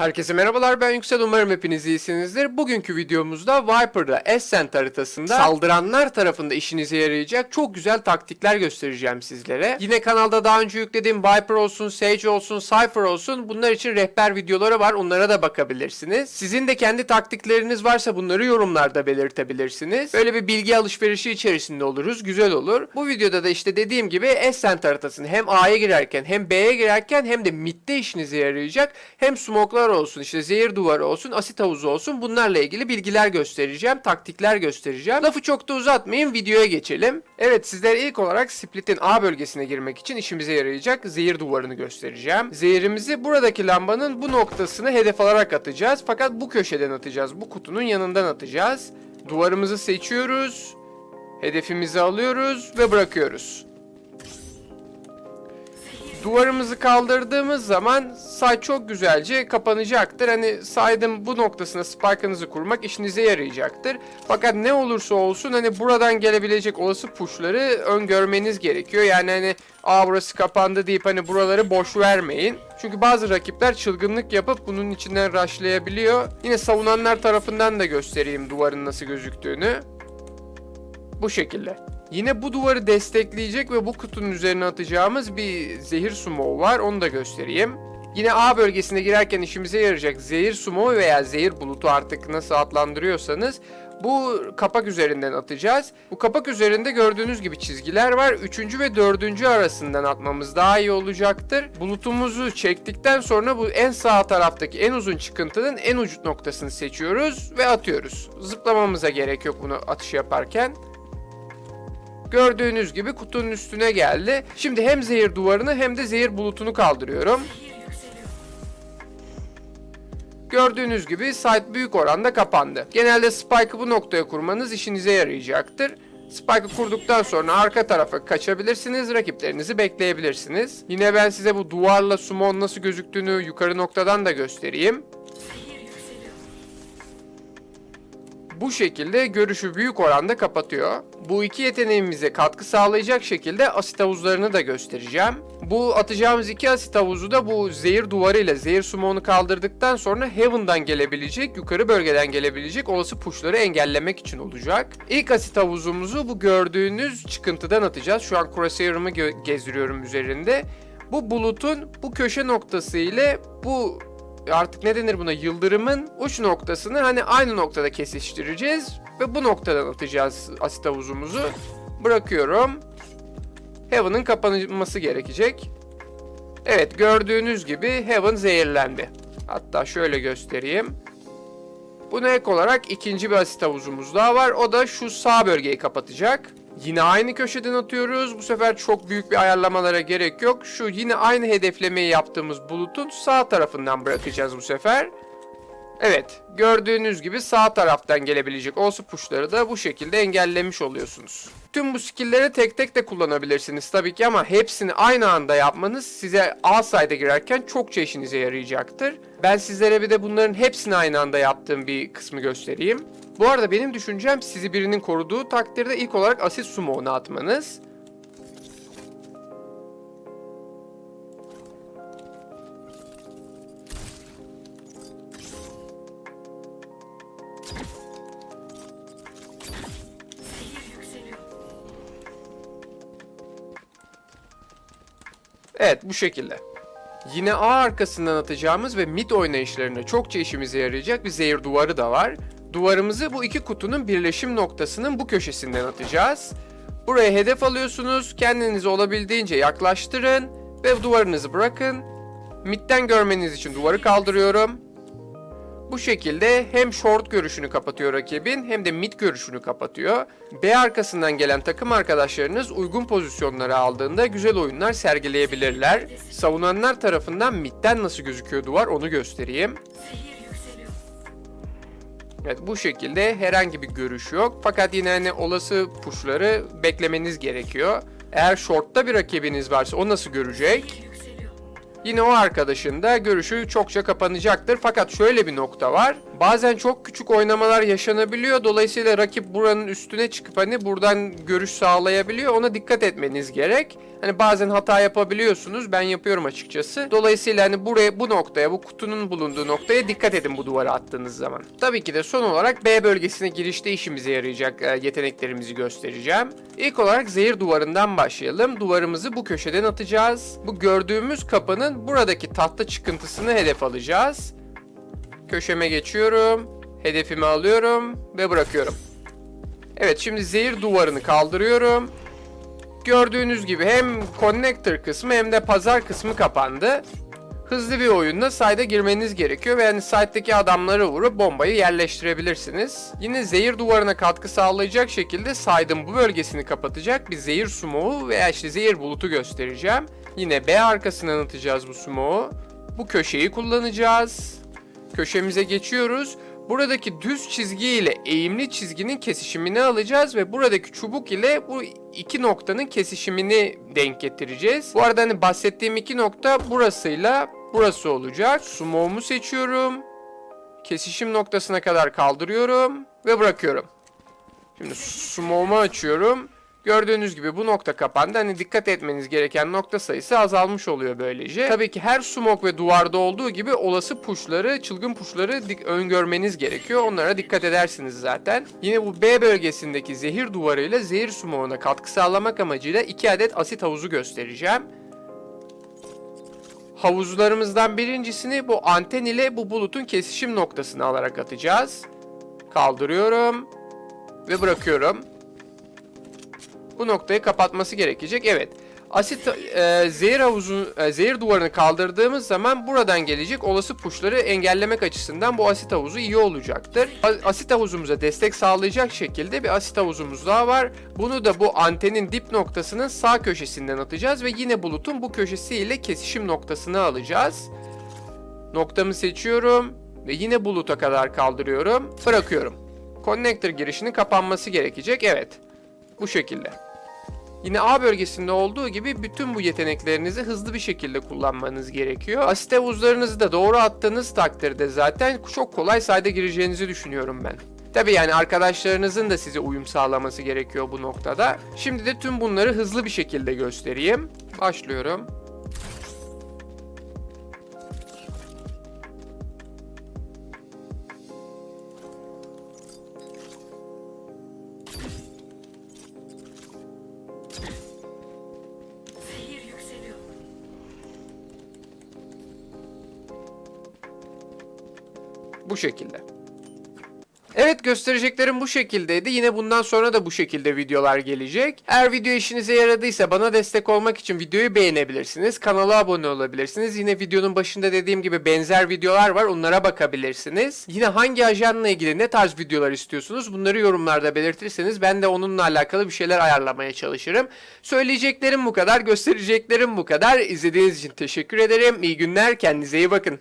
Herkese merhabalar ben Yüksel umarım hepiniz iyisinizdir. Bugünkü videomuzda Viper'da Ascent haritasında saldıranlar tarafında işinize yarayacak çok güzel taktikler göstereceğim sizlere. Yine kanalda daha önce yüklediğim Viper olsun, Sage olsun, Cypher olsun bunlar için rehber videoları var onlara da bakabilirsiniz. Sizin de kendi taktikleriniz varsa bunları yorumlarda belirtebilirsiniz. Böyle bir bilgi alışverişi içerisinde oluruz güzel olur. Bu videoda da işte dediğim gibi Ascent haritasını hem A'ya girerken hem B'ye girerken hem de midde işinize yarayacak hem smoke'lar olsun, işte zehir duvarı olsun, asit havuzu olsun bunlarla ilgili bilgiler göstereceğim, taktikler göstereceğim. Lafı çok da uzatmayın, videoya geçelim. Evet sizlere ilk olarak Split'in A bölgesine girmek için işimize yarayacak zehir duvarını göstereceğim. Zehirimizi buradaki lambanın bu noktasını hedef alarak atacağız. Fakat bu köşeden atacağız, bu kutunun yanından atacağız. Duvarımızı seçiyoruz, hedefimizi alıyoruz ve bırakıyoruz. Duvarımızı kaldırdığımız zaman say çok güzelce kapanacaktır. Hani saydım bu noktasına spike'ınızı kurmak işinize yarayacaktır. Fakat ne olursa olsun hani buradan gelebilecek olası pushları öngörmeniz gerekiyor. Yani hani aa burası kapandı deyip hani buraları boş vermeyin. Çünkü bazı rakipler çılgınlık yapıp bunun içinden rushlayabiliyor. Yine savunanlar tarafından da göstereyim duvarın nasıl gözüktüğünü. Bu şekilde. Yine bu duvarı destekleyecek ve bu kutunun üzerine atacağımız bir zehir sumo var. Onu da göstereyim. Yine A bölgesine girerken işimize yarayacak zehir sumo veya zehir bulutu artık nasıl adlandırıyorsanız bu kapak üzerinden atacağız. Bu kapak üzerinde gördüğünüz gibi çizgiler var. Üçüncü ve dördüncü arasından atmamız daha iyi olacaktır. Bulutumuzu çektikten sonra bu en sağ taraftaki en uzun çıkıntının en uç noktasını seçiyoruz ve atıyoruz. Zıplamamıza gerek yok bunu atış yaparken. Gördüğünüz gibi kutunun üstüne geldi. Şimdi hem zehir duvarını hem de zehir bulutunu kaldırıyorum. Gördüğünüz gibi site büyük oranda kapandı. Genelde spike'ı bu noktaya kurmanız işinize yarayacaktır. Spike'ı kurduktan sonra arka tarafa kaçabilirsiniz, rakiplerinizi bekleyebilirsiniz. Yine ben size bu duvarla summon nasıl gözüktüğünü yukarı noktadan da göstereyim. Bu şekilde görüşü büyük oranda kapatıyor. Bu iki yeteneğimize katkı sağlayacak şekilde asit havuzlarını da göstereceğim. Bu atacağımız iki asit havuzu da bu zehir duvarı ile zehir sumonu kaldırdıktan sonra Heaven'dan gelebilecek, yukarı bölgeden gelebilecek olası pushları engellemek için olacak. İlk asit havuzumuzu bu gördüğünüz çıkıntıdan atacağız. Şu an Crosshair'ımı gezdiriyorum üzerinde. Bu bulutun bu köşe noktası ile bu artık ne denir buna yıldırımın uç noktasını hani aynı noktada kesiştireceğiz ve bu noktadan atacağız asit havuzumuzu. Bırakıyorum. Heaven'ın kapanması gerekecek. Evet gördüğünüz gibi Heaven zehirlendi. Hatta şöyle göstereyim. Buna ek olarak ikinci bir asit havuzumuz daha var. O da şu sağ bölgeyi kapatacak. Yine aynı köşeden atıyoruz. Bu sefer çok büyük bir ayarlamalara gerek yok. Şu yine aynı hedeflemeyi yaptığımız bulutun sağ tarafından bırakacağız bu sefer. Evet, gördüğünüz gibi sağ taraftan gelebilecek olsa pushları da bu şekilde engellemiş oluyorsunuz. Tüm bu skill'leri tek tek de kullanabilirsiniz tabii ki ama hepsini aynı anda yapmanız size A side'a girerken çokça işinize yarayacaktır. Ben sizlere bir de bunların hepsini aynı anda yaptığım bir kısmı göstereyim. Bu arada benim düşüncem sizi birinin koruduğu takdirde ilk olarak asit summo'unu atmanız. Evet bu şekilde. Yine A arkasından atacağımız ve mid oynayışlarında çokça işimize yarayacak bir zehir duvarı da var. Duvarımızı bu iki kutunun birleşim noktasının bu köşesinden atacağız. Buraya hedef alıyorsunuz, kendinizi olabildiğince yaklaştırın ve duvarınızı bırakın. Midden görmeniz için duvarı kaldırıyorum. Bu şekilde hem short görüşünü kapatıyor rakibin hem de mid görüşünü kapatıyor. B arkasından gelen takım arkadaşlarınız uygun pozisyonları aldığında güzel oyunlar sergileyebilirler. Savunanlar tarafından midden nasıl gözüküyor duvar onu göstereyim. Evet bu şekilde herhangi bir görüş yok. Fakat yine hani olası pushları beklemeniz gerekiyor. Eğer shortta bir rakibiniz varsa o nasıl görecek? Yine o arkadaşın da görüşü çokça kapanacaktır. Fakat şöyle bir nokta var. Bazen çok küçük oynamalar yaşanabiliyor. Dolayısıyla rakip buranın üstüne çıkıp hani buradan görüş sağlayabiliyor. Ona dikkat etmeniz gerek. Hani bazen hata yapabiliyorsunuz. Ben yapıyorum açıkçası. Dolayısıyla hani buraya bu noktaya, bu kutunun bulunduğu noktaya dikkat edin bu duvara attığınız zaman. Tabii ki de son olarak B bölgesine girişte işimize yarayacak e, yeteneklerimizi göstereceğim. İlk olarak zehir duvarından başlayalım. Duvarımızı bu köşeden atacağız. Bu gördüğümüz kapının buradaki tahta çıkıntısını hedef alacağız. Köşeme geçiyorum. Hedefimi alıyorum ve bırakıyorum. Evet şimdi zehir duvarını kaldırıyorum. Gördüğünüz gibi hem connector kısmı hem de pazar kısmı kapandı. Hızlı bir oyunda side'a girmeniz gerekiyor ve yani side'deki adamları vurup bombayı yerleştirebilirsiniz. Yine zehir duvarına katkı sağlayacak şekilde side'ın bu bölgesini kapatacak bir zehir sumoğu veya işte zehir bulutu göstereceğim. Yine B arkasından atacağız bu sumoğu. Bu köşeyi kullanacağız. Köşemize geçiyoruz. Buradaki düz çizgi ile eğimli çizginin kesişimini alacağız ve buradaki çubuk ile bu iki noktanın kesişimini denk getireceğiz. Bu arada hani bahsettiğim iki nokta burasıyla burası olacak. Sumo'mu seçiyorum. Kesişim noktasına kadar kaldırıyorum ve bırakıyorum. Şimdi sumo'mu açıyorum. Gördüğünüz gibi bu nokta kapandı. Hani dikkat etmeniz gereken nokta sayısı azalmış oluyor böylece. Tabii ki her smoke ve duvarda olduğu gibi olası pushları, çılgın pushları öngörmeniz gerekiyor. Onlara dikkat edersiniz zaten. Yine bu B bölgesindeki zehir duvarıyla zehir smoke'una katkı sağlamak amacıyla 2 adet asit havuzu göstereceğim. Havuzlarımızdan birincisini bu anten ile bu bulutun kesişim noktasını alarak atacağız. Kaldırıyorum ve bırakıyorum. Bu noktayı kapatması gerekecek. Evet. Asit e, zehir havuzu e, zehir duvarını kaldırdığımız zaman buradan gelecek olası pushları engellemek açısından bu asit havuzu iyi olacaktır. Asit havuzumuza destek sağlayacak şekilde bir asit havuzumuz daha var. Bunu da bu antenin dip noktasının sağ köşesinden atacağız ve yine bulutun bu köşesiyle kesişim noktasını alacağız. Noktamı seçiyorum ve yine buluta kadar kaldırıyorum. Bırakıyorum. Connector girişinin kapanması gerekecek. Evet. Bu şekilde. Yine A bölgesinde olduğu gibi bütün bu yeteneklerinizi hızlı bir şekilde kullanmanız gerekiyor. Asit havuzlarınızı da doğru attığınız takdirde zaten çok kolay sayda gireceğinizi düşünüyorum ben. Tabi yani arkadaşlarınızın da size uyum sağlaması gerekiyor bu noktada. Şimdi de tüm bunları hızlı bir şekilde göstereyim. Başlıyorum. Bu şekilde. Evet göstereceklerim bu şekildeydi. Yine bundan sonra da bu şekilde videolar gelecek. Eğer video işinize yaradıysa bana destek olmak için videoyu beğenebilirsiniz. Kanala abone olabilirsiniz. Yine videonun başında dediğim gibi benzer videolar var. Onlara bakabilirsiniz. Yine hangi ajanla ilgili ne tarz videolar istiyorsunuz? Bunları yorumlarda belirtirseniz ben de onunla alakalı bir şeyler ayarlamaya çalışırım. Söyleyeceklerim bu kadar. Göstereceklerim bu kadar. İzlediğiniz için teşekkür ederim. İyi günler. Kendinize iyi bakın.